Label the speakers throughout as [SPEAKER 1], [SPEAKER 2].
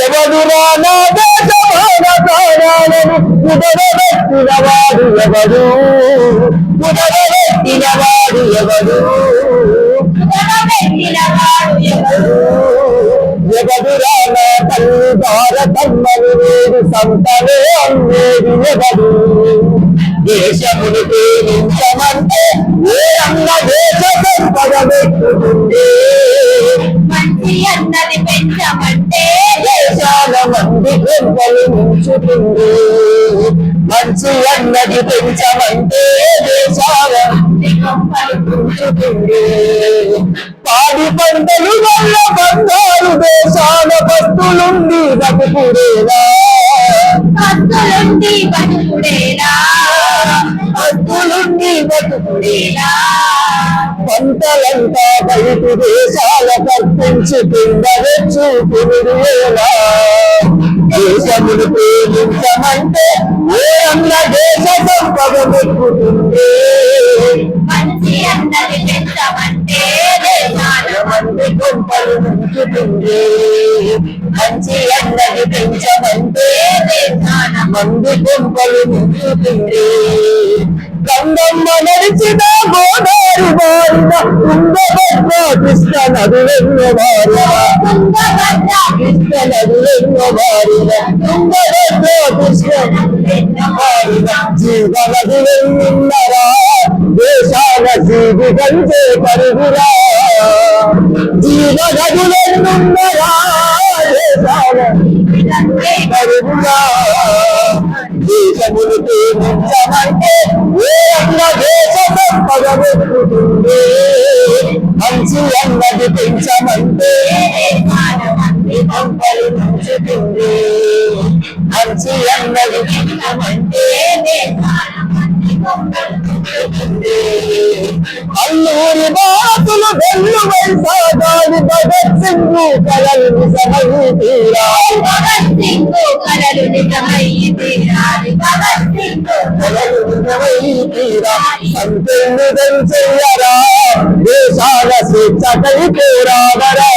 [SPEAKER 1] ఎవడురా నా దేశమాన ప్రాణాలను కుదరబెట్టిన వాడు ఎవడు? కుదరబెట్టిన వాడు ఎవడు? ఎవడురా నా తల్లి భారతమ్మని వేరు సంతనే అమ్మేది ఎవడు? దేశమును ప్రేమించమంటే ఏ అన్న దేశ సంపద పెట్టుకుంటే మంది మంచి అన్నది పెంచమంటే దేశాల పాడి పంటలు వల్ల బంగారు దేశాల భక్తులుండి
[SPEAKER 2] బతుకుడేలా.
[SPEAKER 1] భక్తులుండి బతుకురేలా
[SPEAKER 2] ఇలా
[SPEAKER 1] పంటలంతా బయటి దేశాల కర్పించి కింద తెచ్చుకునిలా దేశమును ప్రేమించమంటే ఏ అన్న దేశ సంపద
[SPEAKER 2] మంచి అందరి పెంచమంటే దేశాల
[SPEAKER 1] మంది గొప్పలు ముంచుతుంది మంచి అందరి పెంచమంటే
[SPEAKER 2] దేశాల
[SPEAKER 1] మంది గొప్పలు ముంచుతుంది గంగమ్మ నడిచిన గోదారు బారిన తుంగభద్ర కృష్ణ నదులెన్న బారిన కృష్ణ నదులెన్న బారిన తుంగభద్ర కృష్ణ బారిన జీవ నదులెన్నరా దేశాల జీవి గంజే పరుగురా జీవ నదులెన్నరా దేశాల పరుగురా దేశమును ప్రేమించమంటే ఏ అన్న దేశ సంపద మంచి అన్నది పెంచమంటే పంపలు పెంచుతుంది మంచి అన్నది పెంచమంటే అల్లూరి బాతులు వెళ్ళు వైసాగాని భగత్ సింగ్ కలలు నిజమై తీరా.
[SPEAKER 2] భగత్ సింగ్ కలలు నిజమయ్యి తీరాలి భగత్ సింగ్
[SPEAKER 1] కలలు నిజమై తీరా. సంకెళ్ళుదం చెయ్యరా దేశాల స్వేచ్ఛకై పోరాడరా.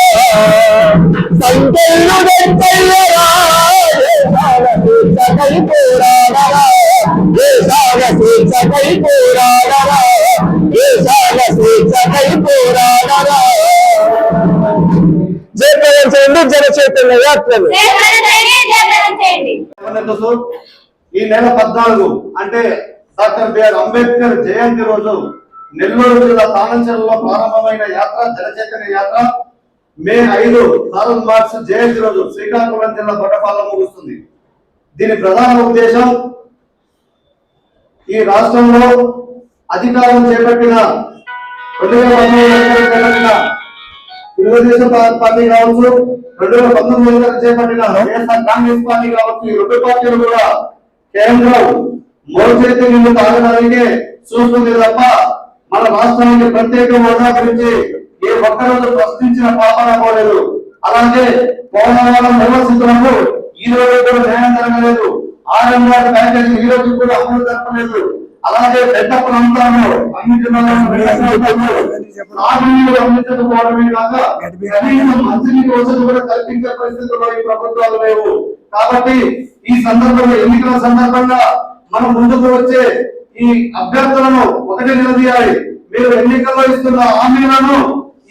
[SPEAKER 1] సంకెళ్ళుదం చెయ్యరా దేశాల స్వేచ్ఛకై పోరాడరా దేశాల స్వేచ్ఛకై పోరాడరా దేశాల పోరాడరా జయప్రదం జన చైతన్య యాత్రలు.
[SPEAKER 3] ఈ నెల పద్నాలుగు అంటే డాక్టర్ బిఆర్ అంబేద్కర్ జయంతి రోజు నెల్లూరు జిల్లా తానంచెలలో ప్రారంభమైన యాత్ర జనచైతన్య యాత్ర. మే ఐదు కారల్ మార్చ్ జయంతి రోజు శ్రీకాకుళం జిల్లా బొట్టపాలలో ముగుస్తుంది. దీని ప్రధాన ఉద్దేశం ఈ రాష్ట్రంలో అధికారం చేపట్టిన రెండు వేల పంతొమ్మిది చేపట్టిన తెలుగుదేశం పార్టీ కావచ్చు రెండు వేల పంతొమ్మిది చేపట్టిన వైఎస్ఆర్ కాంగ్రెస్ పార్టీ కావచ్చు ఈ రెండు పార్టీలు కూడా కేంద్రం మోచేతి నిన్ను తాగడానికే చూస్తుంది తప్ప మన రాష్ట్రానికి ప్రత్యేక హోదా గురించి ఏ ఒక్కరోజు ప్రశ్నించిన పాపన పోలేదు. అలాగే పోలవరం నిర్వహిస్తున్నప్పుడు ఈ రోజు కూడా న్యాయం జరగలేదు. ఆర్ఎంఆర్ ప్యాకేజీ ఈ రోజు కూడా అమలు జరపలేదు. అలాగే పెద్ద ప్రాంతాల్లో అన్ని జిల్లాల్లో నాలుగు అందించకపోవడమే కాక కనీసం కూడా కల్పించే పరిస్థితుల్లో ఈ ప్రభుత్వాలు లేవు. కాబట్టి ఈ సందర్భంగా ఎన్నికల సందర్భంగా మనం ముందుకు వచ్చే ఈ అభ్యర్థులను ఒకటి నిలదీయాలి. మీరు ఎన్నికల్లో ఇస్తున్న హామీలను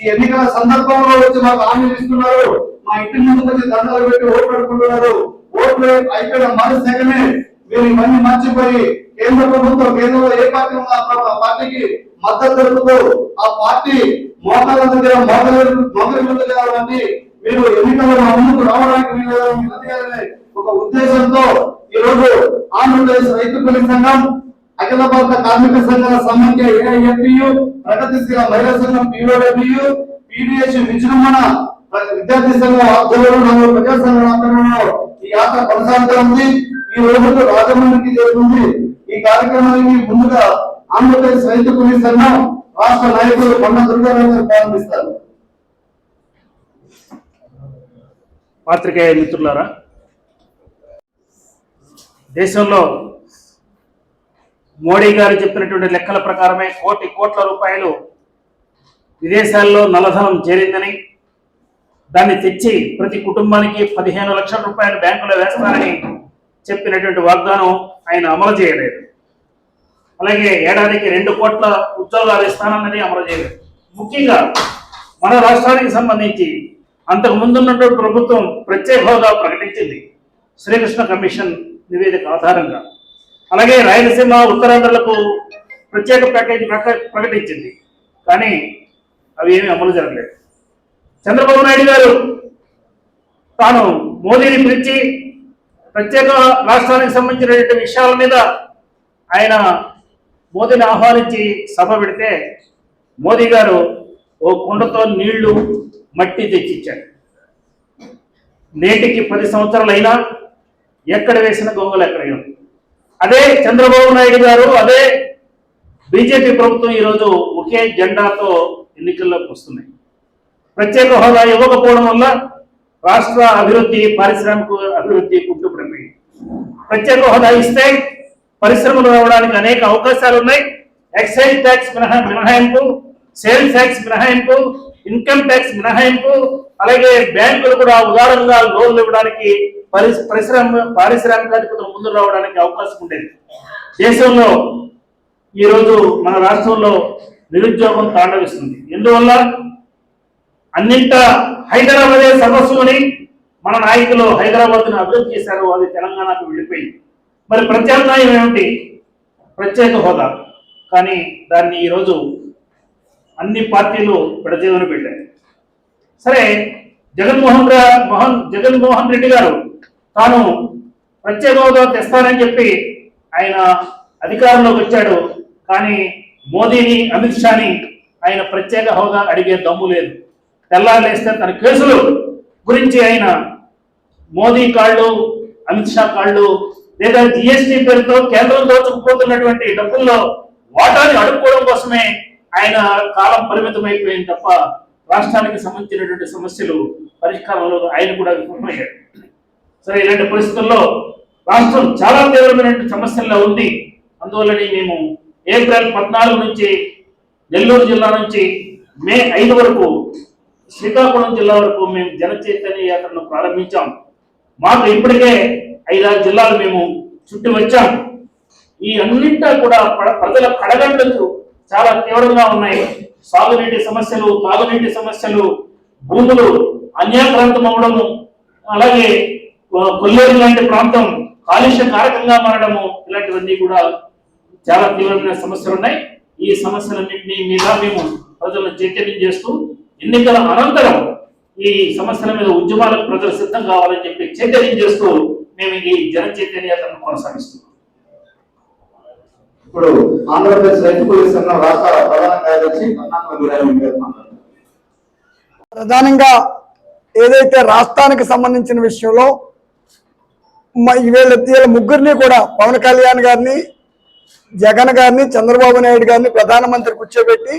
[SPEAKER 3] ఈ ఎన్నికల సందర్భంలో వచ్చి మాకు హామీలు ఇస్తున్నారు. మా ఇంటి ముందుకు వచ్చి దండలు పెట్టి ఓట్లు పెట్టుకుంటున్నారు ఓట్లు అయిపోయిన మరుసగమే మీరు ఇవన్నీ మర్చిపోయి కేంద్ర ప్రభుత్వం కేంద్రంలో ఏ పార్టీ ఉందో ఆ పార్టీకి మద్దతు తెలుపుతూ ఆ పార్టీ మోకాల దగ్గర మోకలు మొదలు ముందు మీరు ఎన్నికల్లో మా ముందుకు రావడానికి ఒక ఉద్దేశంతో ఈ రోజు ఆంధ్రప్రదేశ్ రైతు కూలీ సంఘం అఖిల భారత కార్మిక సంఘాల సమాఖ్య ఏఐఎఫ్యు ప్రగతిశీల మహిళా సంఘం పిఓడబ్ల్యూ పిడిఎస్ విజృంభణ విద్యార్థి సంఘం ఆధ్వర్యంలో ప్రజా సంఘాల ఆధ్వర్యంలో ఈ యాత్ర కొనసాగుతా ఉంది ఈ రోజు రాజమండ్రికి చేరుకుంది. ఈ కార్యక్రమానికి ముందుగా ఆంధ్రప్రదేశ్ రైతు కూలీ సంఘం రాష్ట్ర నాయకులు కొండ దుర్గారావు గారు ప్రారంభిస్తారు.
[SPEAKER 4] పాత్రికేయ మిత్రులారా దేశంలో మోడీ గారు చెప్పినటువంటి లెక్కల ప్రకారమే కోటి కోట్ల రూపాయలు విదేశాల్లో నల్లధనం చేరిందని దాన్ని తెచ్చి ప్రతి కుటుంబానికి పదిహేను లక్షల రూపాయలు బ్యాంకులో వేస్తానని చెప్పినటువంటి వాగ్దానం ఆయన అమలు చేయలేదు. అలాగే ఏడాదికి రెండు కోట్ల ఉద్యోగాలు ఇస్తానన్నది అమలు చేయలేదు. ముఖ్యంగా మన రాష్ట్రానికి సంబంధించి అంతకు ముందున్నటువంటి ప్రభుత్వం ప్రత్యేక హోదా ప్రకటించింది. శ్రీకృష్ణ కమిషన్ నివేదిక ఆధారంగా. అలాగే రాయలసీమ ఉత్తరాంధ్రలకు ప్రత్యేక ప్యాకేజీ ప్రకటించింది. కానీ అవి ఏమీ అమలు జరగలేదు. చంద్రబాబు నాయుడు గారు తాను మోదీని పిలిచి ప్రత్యేక రాష్ట్రానికి సంబంధించినటువంటి విషయాల మీద ఆయన మోదీని ఆహ్వానించి సభ పెడితే మోదీ గారు ఓ కుండతో నీళ్ళు మట్టి తెచ్చిచ్చాడు నేటికి పది సంవత్సరాలైనా ఎక్కడ వేసిన గొంగలు ఎక్కడ అదే చంద్రబాబు నాయుడు గారు అదే బీజేపీ ప్రభుత్వం ఈరోజు ఒకే జెండాతో ఎన్నికల్లోకి వస్తున్నాయి. ప్రత్యేక హోదా ఇవ్వకపోవడం వల్ల రాష్ట్ర అభివృద్ధి పారిశ్రామిక అభివృద్ధి కుంటుపడిపోయింది ప్రత్యేక హోదా ఇస్తే పరిశ్రమలు రావడానికి అనేక అవకాశాలు ఉన్నాయి ఎక్సైజ్ ట్యాక్స్ మినహా మినహాయింపు సేల్స్ ట్యాక్స్ మినహాయింపు ఇన్కమ్ ట్యాక్స్ మినహాయింపు అలాగే బ్యాంకులు కూడా ఉదారంగా లోన్లు ఇవ్వడానికి పరిశ్రమ పారిశ్రామికాధిపతులు ముందు రావడానికి అవకాశం ఉండేది. దేశంలో ఈరోజు మన రాష్ట్రంలో నిరుద్యోగం తాండవిస్తుంది. ఎందువల్ల? అన్నింట హైదరాబాదే సర్వస్వం అని మన నాయకులు హైదరాబాద్ను అభివృద్ధి చేశారు అది తెలంగాణకు వెళ్ళిపోయింది. మరి ప్రత్యామ్నాయం ఏమిటి? ప్రత్యేక హోదా. కానీ దాన్ని ఈరోజు అన్ని పార్టీలు విడజీవన పెట్టాయి సరే జగన్మోహన్ మోహన్ జగన్మోహన్ రెడ్డి గారు తాను ప్రత్యేక హోదా తెస్తానని చెప్పి ఆయన అధికారంలోకి వచ్చాడు. కానీ మోదీని అమిత్ షాని ఆయన ప్రత్యేక హోదా అడిగే దమ్ము లేదు. తెల్లారులేస్తే తన కేసులు గురించి ఆయన మోదీ కాళ్ళు అమిత్ షా కాళ్ళు లేదా జిఎస్టీ పేరుతో కేంద్రం దోచుకుపోతున్నటువంటి డబ్బుల్లో వాటాన్ని అడుక్కోవడం కోసమే ఆయన కాలం పరిమితం అయిపోయింది తప్ప రాష్ట్రానికి సంబంధించినటువంటి సమస్యలు పరిష్కారంలో ఆయన కూడా విఫలమయ్యాడు. సరే ఇలాంటి పరిస్థితుల్లో రాష్ట్రం చాలా తీవ్రమైనటువంటి సమస్యల్లో ఉంది. అందువల్లనే మేము ఏప్రిల్ పద్నాలుగు నుంచి నెల్లూరు జిల్లా నుంచి మే ఐదు వరకు శ్రీకాకుళం జిల్లా వరకు మేము జన చైతన్య యాత్రను ప్రారంభించాం. మాకు ఇప్పటికే ఐదారు జిల్లాలు మేము చుట్టి వచ్చాం. ఈ అన్నింటా కూడా ప్రజల కడగంటలు చాలా తీవ్రంగా ఉన్నాయి. సాగునీటి సమస్యలు తాగునీటి సమస్యలు భూములు అన్యాక్రాంతం అవడము అలాగే కొల్లేరు లాంటి ప్రాంతం కాలుష్య కారకంగా మారడము ఇలాంటివన్నీ కూడా చాలా తీవ్రమైన సమస్యలు ఉన్నాయి ఈ సమస్యలన్నింటినీ మీద మేము ప్రజలను చైతన్యం చేస్తూ ఎన్నికల అనంతరం ఈ సమస్యల మీద ఉద్యమాలకు ప్రజలు సిద్ధం కావాలని చెప్పి చైతన్యం చేస్తూ మేము ఈ జన చైతన్య యాత్రను కొనసాగిస్తున్నాం.
[SPEAKER 3] ఇప్పుడు ఆంధ్రప్రదేశ్ రైతు కూలీ సంఘం రాష్ట్ర ప్రధాన కార్యదర్శి
[SPEAKER 5] ప్రధానంగా ఏదైతే రాష్ట్రానికి సంబంధించిన విషయంలో వీళ్ళ వీళ్ళ ముగ్గురిని కూడా పవన్ కళ్యాణ్ గారిని జగన్ గారిని చంద్రబాబు నాయుడు గారిని ప్రధానమంత్రి కూర్చోబెట్టి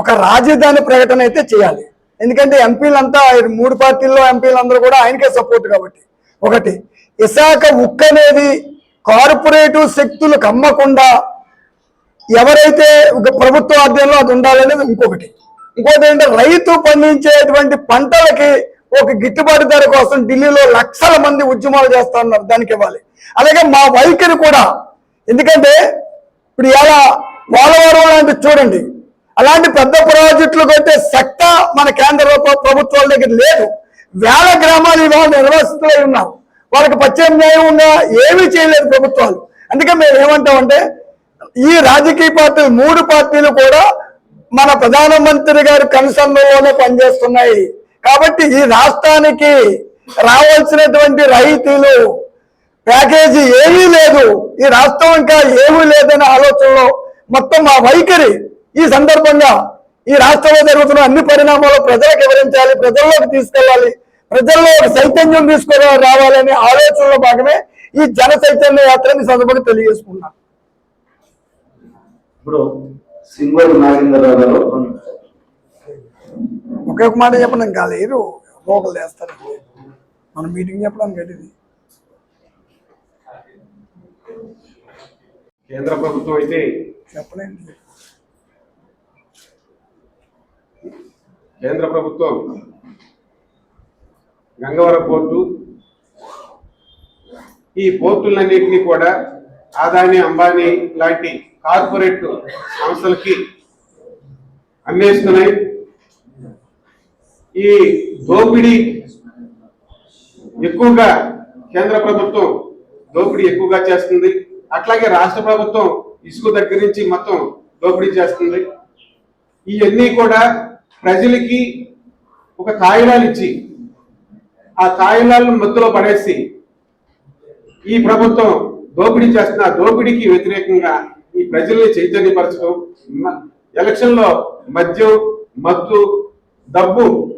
[SPEAKER 5] ఒక రాజధాని ప్రకటన అయితే చేయాలి. ఎందుకంటే ఎంపీలంతా ఆయన మూడు పార్టీల్లో ఎంపీలందరూ కూడా ఆయనకే సపోర్ట్ కాబట్టి. ఒకటి విశాఖ ఉక్కు అనేది కార్పొరేటివ్ శక్తులు కమ్మకుండా ఎవరైతే ఒక ప్రభుత్వ ఆధ్వర్యంలో అది ఉండాలనేది ఇంకొకటి. ఇంకోటి ఏంటంటే రైతు పండించేటువంటి పంటలకి ఒక గిట్టుబాటు ధర కోసం ఢిల్లీలో లక్షల మంది ఉద్యమాలు చేస్తా ఉన్నారు దానికి ఇవ్వాలి. అలాగే మా వైఖరి కూడా ఎందుకంటే ఇప్పుడు ఇలా పోలవరం లాంటి చూడండి. అలాంటి పెద్ద ప్రాజెక్టులు కొట్టే సత్త మన కేంద్ర ప్రభుత్వాల దగ్గర లేదు. వేల గ్రామాలు ఇవాళ నిర్వసితులై ఉన్నారు. వాళ్ళకి ప్రత్యామ్నాయం ఉందా ఏమీ చేయలేదు ప్రభుత్వాలు. అందుకే మేము ఏమంటామంటే ఈ రాజకీయ పార్టీలు మూడు పార్టీలు కూడా మన ప్రధానమంత్రి గారి కనుసంధంలోనే పనిచేస్తున్నాయి. కాబట్టి ఈ రాష్ట్రానికి రావాల్సినటువంటి రైతులు ప్యాకేజీ ఏమీ లేదు. ఈ రాష్ట్రం ఇంకా ఏమీ లేదనే ఆలోచనలో మొత్తం మా వైఖరి. ఈ సందర్భంగా ఈ రాష్ట్రంలో జరుగుతున్న అన్ని పరిణామాలు ప్రజలకు వివరించాలి ప్రజల్లోకి తీసుకెళ్ళాలి ప్రజల్లో ఒక చైతన్యం తీసుకొని రావాలనే ఆలోచనలో భాగమే ఈ జన చైతన్య యాత్రని సందర్భంగా తెలియజేసుకున్నాం
[SPEAKER 3] ఇప్పుడు సింగోలు నాగేంద్రరావు గారు
[SPEAKER 5] ఒకే ఒక మాట చెప్పడం కాదు లేరు. ఒకరు చేస్తారు మన మీటింగ్ చెప్పడానికి ఇది
[SPEAKER 6] కేంద్ర ప్రభుత్వం అయితే
[SPEAKER 5] చెప్పలేండి.
[SPEAKER 6] కేంద్ర ప్రభుత్వం గంగవరం పోర్టు ఈ పోర్టులన్నింటినీ కూడా ఆదాని అంబానీ లాంటి కార్పొరేట్ సంస్థలకి అమ్మేస్తున్నాయి ఈ దోపిడీ ఎక్కువగా కేంద్ర ప్రభుత్వం దోపిడీ ఎక్కువగా చేస్తుంది. అట్లాగే రాష్ట్ర ప్రభుత్వం ఇసుక దగ్గర నుంచి మొత్తం దోపిడీ చేస్తుంది. ఇవన్నీ కూడా ప్రజలకి ఒక కాగితాలు ఇచ్చి ఆ కాగితాలను మత్తులో పడేసి ఈ ప్రభుత్వం దోపిడీ చేస్తున్న దోపిడీకి వ్యతిరేకంగా ఈ ప్రజల్ని చైతన్యపరచడం ఎలక్షన్లో మద్యం మత్తు డబ్బుకి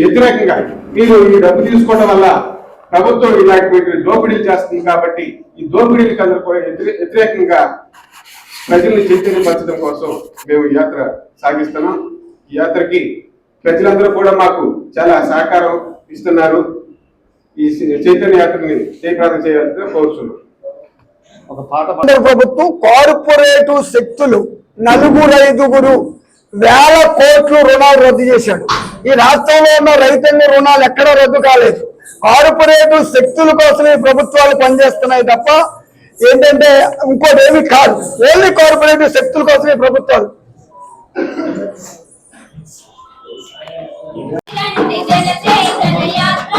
[SPEAKER 6] వ్యతిరేకంగా మీరు ఈ డబ్బు తీసుకోవడం వల్ల ప్రభుత్వం ఇలాంటి దోపిడీలు చేస్తుంది కాబట్టి ఈ దోపిడీలకు అందరూ కూడా వ్యతిరే- వ్యతిరేకంగా ప్రజల్ని చైతన్యపరచడం కోసం మేము ఈ యాత్ర సాగిస్తున్నాం. ఈ యాత్రకి ప్రజలందరూ కూడా మాకు చాలా సహకారం ఇస్తున్నారు. ఈ చైతన్య యాత్రని జయప్రదం చేయాల్సిందిగా కోరుతున్నాం
[SPEAKER 3] ఒక పాట
[SPEAKER 1] ప్రభుత్వం కార్పొరేటు శక్తులు నలుగురు ఐదుగురు వేల కోట్లు రుణాలు రద్దు చేశాడు. ఈ రాష్ట్రంలో ఉన్న రైతాంగ రుణాలు ఎక్కడా రద్దు కాలేదు. కార్పొరేటు శక్తుల కోసమే ప్రభుత్వాలు పనిచేస్తున్నాయి తప్ప ఏంటంటే ఇంకోటి ఏమి కాదు. ఓన్లీ కార్పొరేటివ్ శక్తుల కోసమే ప్రభుత్వాలు.
[SPEAKER 2] రండి జయ జయ యాత్ర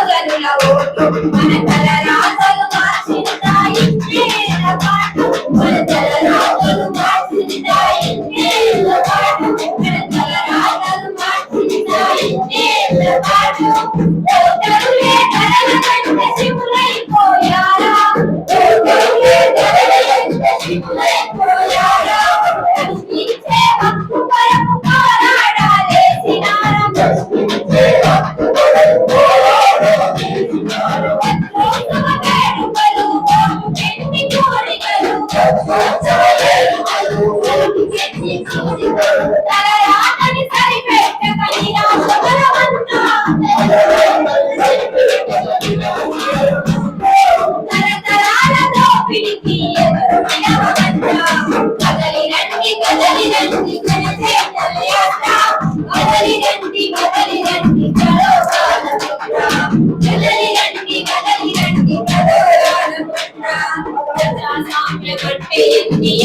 [SPEAKER 2] ప్రజల ఓటు మన తల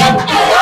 [SPEAKER 2] Yeah.